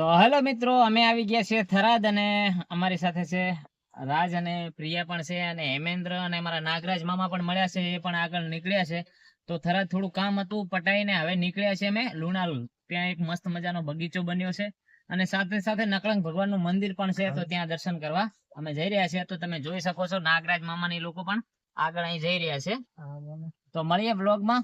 તો હેલો મિત્રો અમે આવી ગયા છીએ થરાદ અને અમારી સાથે છે રાજ અને પ્રિયા પણ છે અને હેમેન્દ્ર અને અમારા નાગરાજ મામા પણ મળ્યા છે એ પણ આગળ નીકળ્યા છે. તો થરાદ થોડું કામ હતું પટાઈને હવે નીકળ્યા છે અમે લુણાલુલ ત્યાં એક મસ્ત મજાનો બગીચો બન્યો છે અને સાથે સાથે નકળંગ ભગવાનનું મંદિર પણ છે તો ત્યાં દર્શન કરવા અમે જઈ રહ્યા છીએ. તો તમે જોઈ શકો છો નાગરાજ મામાની લોકો પણ આગળ અહીં જઈ રહ્યા છે. તો મળીએ બ્લોગમાં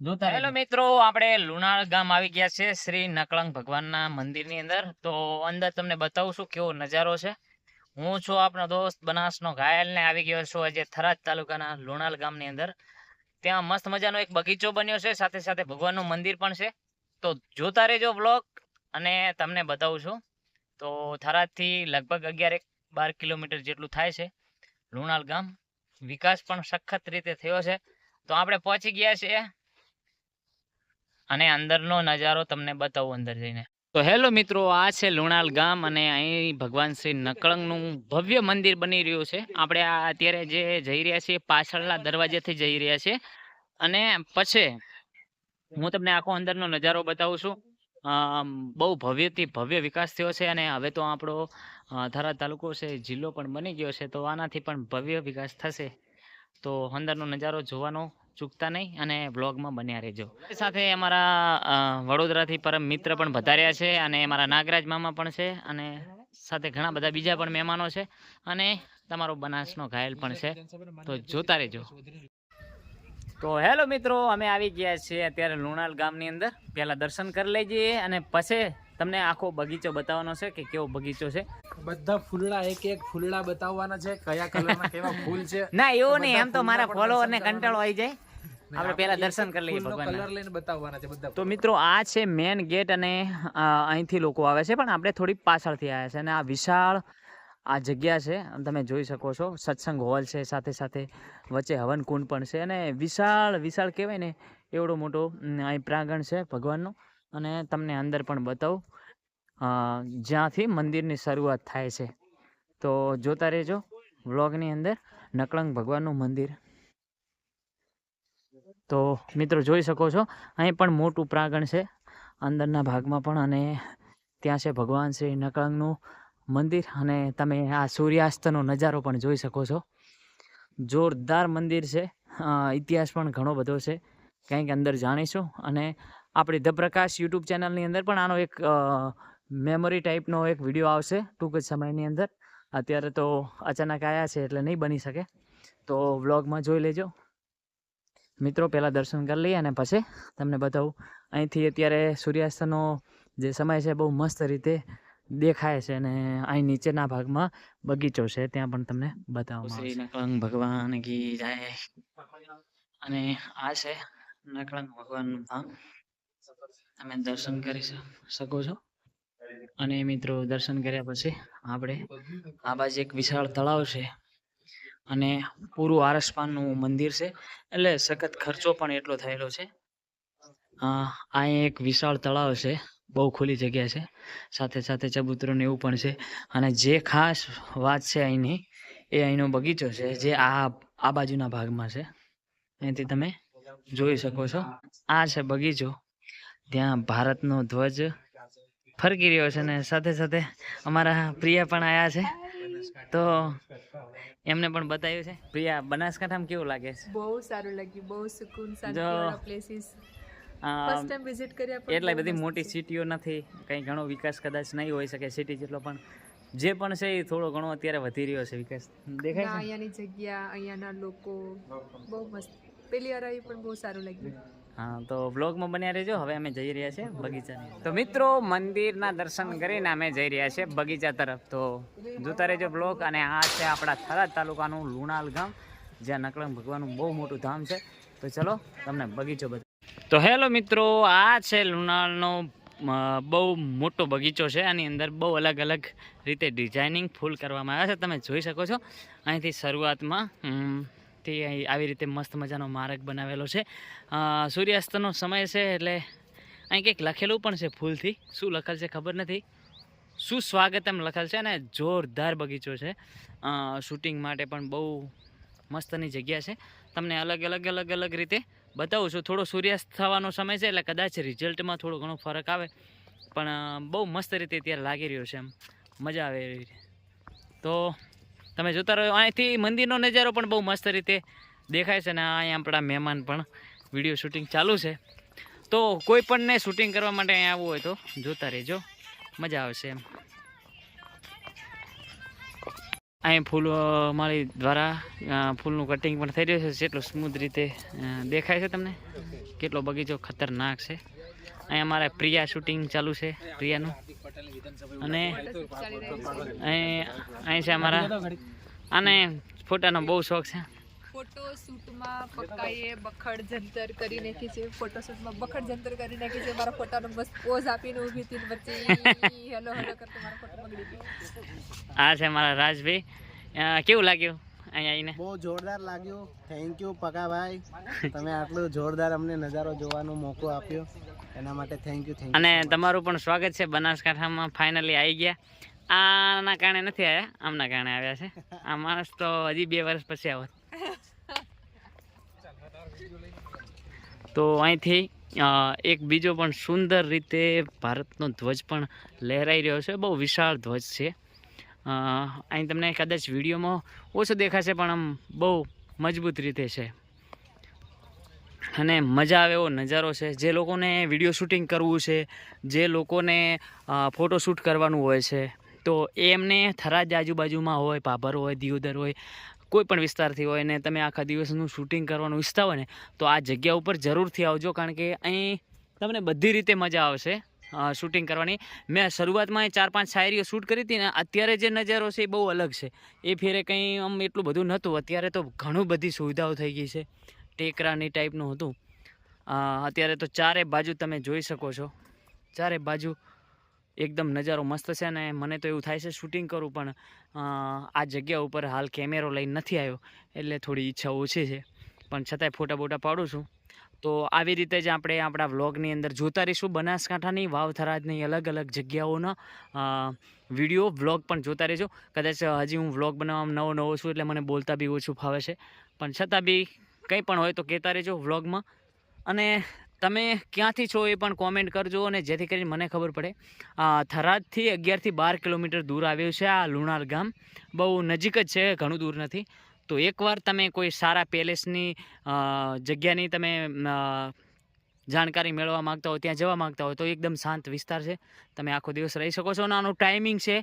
હેલો મિત્રો આપણે લુણાળ ગામ આવી ગયા છે શ્રી નકળંગ ભગવાનના મંદિરની અંદર. તો અંદર તમને બતાવું છું કેવો નજારો છે. હું છું આપણો દોસ્ત બનાસનો ઘાયલ ને આવી ગયો છું આજે થરાદ તાલુકાના લુણાલ ગામની અંદર. ત્યાં મસ્ત મજાનો એક બગીચો બન્યો છે સાથે સાથે ભગવાનનું મંદિર પણ છે. તો જોતા રહેજો બ્લોગ અને તમને બતાવું છું તો થરાદથી લગભગ અગિયાર એક બાર કિલોમીટર જેટલું થાય છે લુણાલ ગામ. વિકાસ પણ સખત રીતે થયો છે. તો આપણે પહોંચી ગયા છીએ અને અંદરનો નજારો તમને બતાવું અંદર જઈને. તો હેલો મિત્રો, આ છે લુણાલ ગામ અને અહીં ભગવાન શ્રી નકળંગનું ભવ્ય મંદિર બની રહ્યું છે. આપણે અત્યારે જે જઈ રહ્યા છીએ, પાછળના દરવાજેથી જઈ રહ્યા છીએ. અને પછી હું તમને આખો અંદરનો નજારો બતાવું છું. બહુ ભવ્યથી ભવ્ય વિકાસ થયો છે અને હવે તો આપણો ધારા તાલુકો છે, જિલ્લો પણ બની ગયો છે. તો આનાથી પણ ભવ્ય વિકાસ થશે. તો અંદરનો નજારો જોવાનો ચૂકતા નહીં અને બ્લોગમાં બન્યા રહેજો. સાથે અમારા વડોદરાથી પરમ મિત્ર પણ વધાર્યા છે અને અમારા નાગરાજ મામા પણ છે અને સાથે ઘણા બધા બીજા પણ મહેમાનો છે અને તમારો બનાસનો ઘાયલ પણ છે. તો જોતા રહેજો. તો હેલો મિત્રો અમે આવી ગયા છીએ અત્યારે લુણાલ ગામની અંદર. પહેલાં દર્શન કરી લઈએ અને પછી તમને આખો બગીચો બતાવવાનો છે કે કેવો બગીચો છે. બધા ફૂલડા એક એક ફૂલડા બતાવવાના છે કયા કલરના કેવા ફૂલ છે. ના એવું નહીં એમ તો મારા ફૂલના પણ ફોલોવર ને કંટાળો આવી જાય. આપણે પહેલા દર્શન કરી લઈએ ભગવાન કલર લઈને બતાવવાના છે બધા તો મિત્રો આ છે મેન ગેટ અને અહીંથી લોકો આવે છે પણ આપણે થોડી પાછળથી આવ્યા છે અને આ વિશાળ આ જગ્યા છે તમે જોઈ શકો છો સત્સંગ હોલ છે સાથે સાથે વચ્ચે હવન કુંડ પણ છે અને વિશાળ વિશાળ કહેવાય ને એવડો મોટો અહીં પ્રાંગણ છે ભગવાનનું. અને તમને અંદર પણ બતાવું જ્યાંથી મંદિરની શરૂઆત થાય છે. તો જોતા રહેજો વ્લોગની અંદર નકળંગ ભગવાનનું મંદિર. તો મિત્રો જોઈ શકો છો, અહીં પણ મોટું પ્રાંગણ છે, અંદરના ભાગમાં પણ અને ત્યાં છે ભગવાન શ્રી નકળંગનું મંદિર અને તમે આ સૂર્યાસ્તનો નજારો પણ જોઈ શકો છો. જોરદાર મંદિર છે ઇતિહાસ પણ ઘણો બધો છે, કંઈક અંદર જાણીશું અને આપણી ધ પ્રકાશ યુટ્યુબ ચેનલની અંદર પણ આનો એક મેમરી ટાઈપનો એક વીડિયો આવશે ટૂંક જ સમયની અંદર. અત્યારે તો અચાનક આવ્યા છે એટલે નહીં બની શકે. તો વ્લોગમાં જોઈ લેજો. મિત્રો, પહેલાં દર્શન કરી લઈએ અને પછી તમને બતાવું. અહીંથી અત્યારે સૂર્યાસ્તનો જે સમય છે, બહુ મસ્ત રીતે દેખાય છે અને અહીં નીચેના ભાગમાં બગીચો છે, ત્યાં પણ તમને બતાવવામાં શ્રી નકળંગ ભગવાન કી જાય. અને આ છે નકળંગ ભગવાનનું ધામ તમે દર્શન કરી શકો છો. અને મિત્રો, દર્શન કર્યા પછી આપણે આ બાજુ એક વિશાળ તળાવ છે. અને પૂરું આરસપાનનું મંદિર છે. એટલે સખત ખર્ચો પણ એટલો થયેલો છે. અહીં એક વિશાળ તળાવ છે. બહુ ખુલ્લી જગ્યા છે. સાથે સાથે ચબૂતરોને એવું પણ છે. અને જે ખાસ વાત છે અહીંની, એ અહીંનો બગીચો છે જે આ આ બાજુના ભાગમાં છે. અહીંથી તમે જોઈ શકો છો. આ છે બગીચો. ત્યાં ભારતનો ધ્વજ ફરકી રહ્યો છે ને સાથે સાથે અમારા પ્રિય પણ આવ્યા છે. તો એમને પણ બતાવ્યું છે. પ્રિયા બનાસકાંઠામાં કેવું લાગે છે? બહુ સારું લાગ્યું બહુ સુકૂન શાંતિવાળા પ્લેસીસ ફર્સ્ટ ટાઈમ વિઝિટ કર્યા પણ એટલી બધી મોટી સિટીઓ નથી કંઈ ઘણો વિકાસ કદાચ નહીં હોઈ શકે સિટી જેટલો પણ જે પણ છે એ થોડો ઘણો અત્યારે વધી રહ્યો છે વિકાસ. દેખાય અહીંયાની જગ્યા અહીંયાના લોકો બહુ મસ્ત. પેલી વાર આવી પણ બહુ સારું લાગ્યું. હા, તો બ્લોગમાં બન્યા રહેજો. હવે અમે જઈ રહ્યા છીએ બગીચાની તો મિત્રો, મંદિરના દર્શન કરીને અમે જઈ રહ્યા છીએ બગીચા તરફ. તો જોતા રહેજો બ્લોગ અને આ છે આપણા થરાદ તાલુકાનું લુણાલ ગામ, જ્યાં નકલંગ ભગવાનનું બહુ મોટું ધામ છે. તો ચલો, તમને બગીચો બતા તો હેલો મિત્રો, આ છે લુણાલનો બહુ મોટો બગીચો છે. આની અંદર બહુ અલગ અલગ રીતે ડિઝાઇનિંગ ફૂલ કરવામાં આવ્યા છે. તમે જોઈ શકો છો. અહીંથી શરૂઆતમાં અમ, થી અહીં આવી રીતે મસ્ત મજાનો માર્ગ બનાવેલો છે. સૂર્યાસ્તનો સમય છે એટલે અહીં કંઈક લખેલું પણ છે ફૂલથી શું લખેલ છે ખબર નથી. સુસ્વાગતમ લખેલ છે અને જોરદાર બગીચો છે. શૂટિંગ માટે પણ બહુ મસ્તની જગ્યા છે. તમને અલગ અલગ અલગ અલગ રીતે બતાવું છું. થોડો સૂર્યાસ્ત થવાનો સમય છે એટલે કદાચ રિઝલ્ટમાં થોડો ઘણો ફરક આવે. પણ બહુ મસ્ત રીતે અત્યારે લાગી રહ્યો છે એમ. મજા આવે એવી રીતે. તો તમે જોતા રહ્યો અહીંથી મંદિરનો નજારો પણ બહુ મસ્ત રીતે દેખાય છે અને અહીંયા આપણા મહેમાન પણ વીડિયો શૂટિંગ ચાલુ છે. તો કોઈ પણને શૂટિંગ કરવા માટે અહીંયા આવવું હોય તો જોતા રહેજો. મજા આવશે એમ. અહીં ફૂલ મારી દ્વારા ફૂલનું કટિંગ પણ થઈ રહ્યું છે. જેટલું સ્મૂથ રીતે દેખાય છે તમને. કેટલો બગીચો ખતરનાક છે. અહીંયા મારે પ્રિયા શૂટિંગ ચાલુ છે પ્રિયાનું. અને અહીં છે અમારા. અને ફોટાનો બહુ શોખ છે. ફોટોશૂટમાં પક્કાએ બખડ જંતર કરી નાખી છે ફોટોશૂટમાં બખડ જંતર કરી નાખી છે મારા ફોટાનો બસ પોઝ આપીને ઊભી હતી વચ્ચે હેલો હેલો કરતો મારો ફોટો બગડી ગયો. આ છે મારા રાજભાઈ. કેવું લાગ્યું? અહીંયા આવીને. બહુ જોરદાર લાગ્યું. Thank you Pakabhai. તમે આટલું જોરદાર અમને નજારો જોવાનો મોકો આપ્યો. એના માટે થેન્ક યુ થેન્ક અને તમારું પણ સ્વાગત છે. બનાસકાંઠામાં ફાઇનલી આવી ગયા. આના કારણે નથી આવ્યા આમના કારણે આવ્યા છે. આ માણસ તો હજી બે વર્ષ પછી આવત તો અહીંથી એક બીજો પણ સુંદર રીતે ભારતનો ધ્વજ પણ લહેરાઈ રહ્યો છે. બહુ વિશાળ ધ્વજ છે. અહીં તમને કદાચ વિડીયોમાં ઓછો દેખાશે, પણ આમ બહુ મજબૂત રીતે છે. અને મજા આવે એવો નજારો છે. જે લોકોને વીડિયો શૂટિંગ કરવું છે, જે લોકોને ફોટો શૂટ કરવાનું હોય છે, તો એમને થરાજ આજુબાજુમાં હોય, પાભર હોય, દિયોદર હોય, કોઈ પણ વિસ્તારથી હોય, ને તમે આખા દિવસનું શૂટિંગ કરવાનું ઈચ્છતા હોય ને, તો આ જગ્યા ઉપર જરૂરથી આવજો, કારણ કે અહીં તમને બધી રીતે મજા આવશે. શૂટિંગ કરવાની. મેં શરૂઆતમાં ચાર પાંચ શાયરીઓ શૂટ કરી હતી ને અત્યારે જે નજારો છે એ બહુ અલગ છે. એ ફેરે કંઈ આમ એટલું બધું નહોતું. અત્યારે તો ઘણું બધી સુવિધાઓ થઈ ગઈ છે. ટેકરાની ટાઈપનું હતું. અત્યારે તો ચારે બાજુ તમે જોઈ શકો છો. ચારે બાજુ એકદમ નજારો મસ્ત છે અને મને તો એવું થાય છે શૂટિંગ કરું પણ આ જગ્યા ઉપર હાલ કેમેરો લઈને નથી આવ્યો. એટલે થોડી ઈચ્છા ઓછી છે. પણ છતાંય ફોટા બોટા પાડું છું. તો આવી રીતે જ આપણે આપણા વ્લોગની અંદર જોતા રહીશું. બનાસકાંઠાની વાવ થરાદની અલગ અલગ જગ્યાઓના વીડિયો, વ્લોગ પણ જોતા રહેજો. કદાચ હજી હું વ્લોગ બનાવવામાં નવો નવો છું એટલે મને બોલતા બી ઓછું ફાવે છે. પણ છતાં બી કંઈ પણ હોય તો કહેતા રહેજો વ્લોગમાં. અને તમે ક્યાંથી છો એ પણ કોમેન્ટ કરજો અને જેથી કરીને મને ખબર પડે. થરાદથી અગિયારથી બાર કિલોમીટર દૂર આવ્યું છે આ લુણાર ગામ. બહુ નજીક જ છે, ઘણું દૂર નથી. તો એકવાર તમે કોઈ સારા પેલેસની જગ્યાની તમે જાણકારી મેળવવા માંગતા હો ત્યાં જવા માંગતા હોય, તો એકદમ શાંત વિસ્તાર છે. તમે આખો દિવસ રહી શકો છો. અને આનું ટાઈમિંગ છે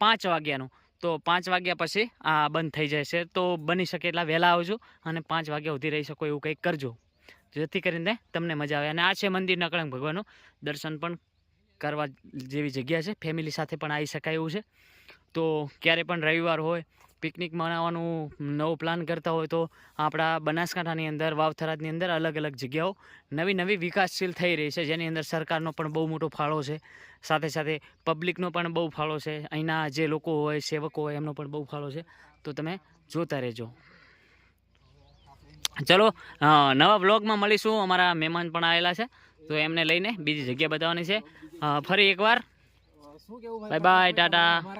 પાંચ વાગ્યાનું. તો પાંચ વાગ્યા પછી આ બંધ થઈ જાય છે. તો બની શકે એટલા વહેલા આવજો અને પાંચ વાગ્યા સુધી રહી શકો એવું કંઈક કરજો. જેથી કરીને તમને મજા આવે. અને આ છે મંદિર નકળંગ ભગવાનનું. દર્શન પણ કરવા જેવી જગ્યા છે. ફેમિલી સાથે પણ આવી શકાય એવું છે. તો ક્યારે પણ રવિવાર હોય પિકનિક મનાવવાનું નવો પ્લાન કરતા હોય તો આપણા બનાસકાંઠાની અંદર વાવથરાજની અંદર અલગ અલગ જગ્યાઓ નવી નવી વિકાસશીલ થઈ રહી છે જેની અંદર સરકારનો પણ બહુ મોટો ફાળો છે. સાથે સાથે પબ્લિકનો પણ બહુ ફાળો છે. અહીંના જે લોકો હોય સેવકો હોય એમનો પણ બહુ ફાળો છે. તો તમે જોતા રહેજો. ચલો નવા બ્લોગમાં મળીશું. અમારા મહેમાન પણ આવેલા છે. તો એમને લઈને બીજી જગ્યા બતાવવાની છે. ફરી એકવાર. Bye bye tata.